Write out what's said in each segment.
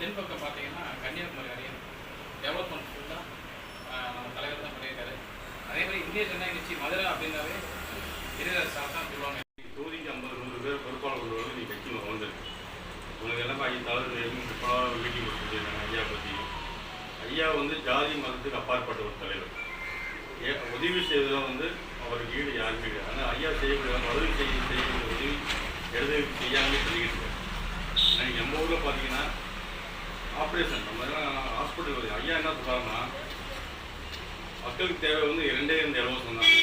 தென்பக்கம் பார்த்தீங்கன்னா கன்னியாகுமரி அரியன் டெவலப்மெண்ட் ஃபுல்லாக நம்ம தலைவர் தான் பண்ணியிருக்காரு. அதே மாதிரி இந்திய ஜனநாயக கட்சி மதுரை அப்படின்னாவே எதிராக சார் தான் சொல்லுவாங்க. தொகுதிக்கு ஐம்பது நூறு பேர் பொறுப்பாளர் வந்து நீ கட்சி வந்திருக்கு. உங்களுக்கு எல்லாம் ஐயா தலைவர் பிற்பலாக மீட்டிங் கொடுத்துருக்காங்க ஐயா பற்றி ஐயா வந்து ஜாதி மதத்துக்கு அப்பாற்பட்ட ஒரு தலைவர். ஏ உதவி செய்வதெல்லாம் வந்து அவருக்கு ஈடு யாருமே கிடையாது. ஆனால் ஐயா செய்யக்கூடிய மதுரை செய்ய செய்யக்கூடிய உதவி எழுத செய்யாமல் சொல்லிக்கிட்டு இருக்காரு. நம்ம ஊரில் பார்த்தீங்கன்னா ஆப்ரேஷன் நம்ம ஹாஸ்பிட்டல் ஐயா என்ன சொல்கிறாங்கன்னா மக்களுக்கு தேவை வந்து இரண்டே ரெண்டு இலவசம் தான்.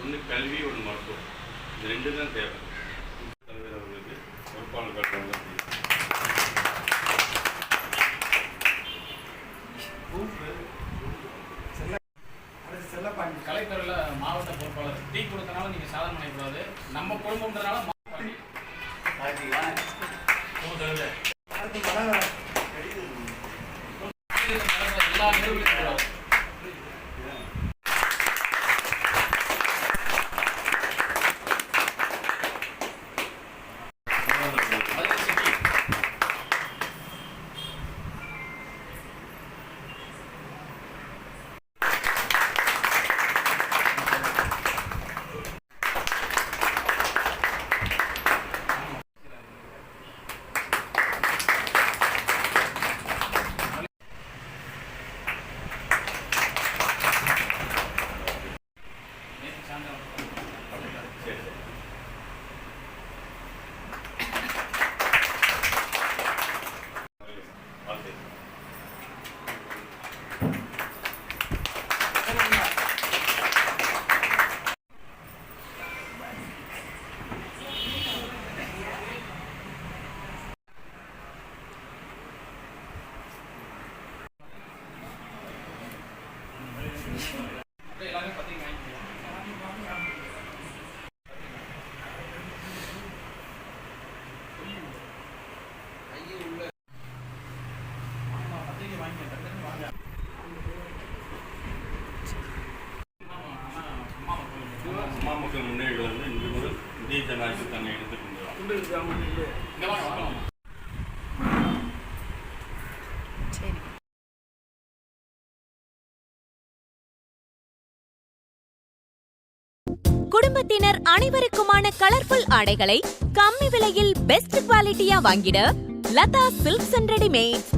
ஒன்று கல்வி ஒன்று மருத்துவம். இந்த ரெண்டு தான் தேவை. தலைவர் அவர்களுக்கு பொறுப்பாளர்கள் வழங்கப்படுகிறது. கலைத்துறையில் மாவட்ட பொறுப்பாளர். டீ கொடுத்தனால நீங்கள் சாதனை பண்ணக்கூடாது நம்ம குடும்பம்ன்றனால மாவட்ட Thank you. சரி சரி மக்கள் அம்மா மக்கள் முன்னேறிகள் வந்து இன்று முதல் இந்திய ஜனநாயகத்தை தன்னை எடுத்துக். குடும்பத்தினர் அனைவருக்குமான கலர்ஃபுல் ஆடைகளை கம்மி விலையில் பெஸ்ட் குவாலிட்டியா வாங்கிட லதா சில்க்ஸ் அண்ட் ரெடிமேட்ஸ்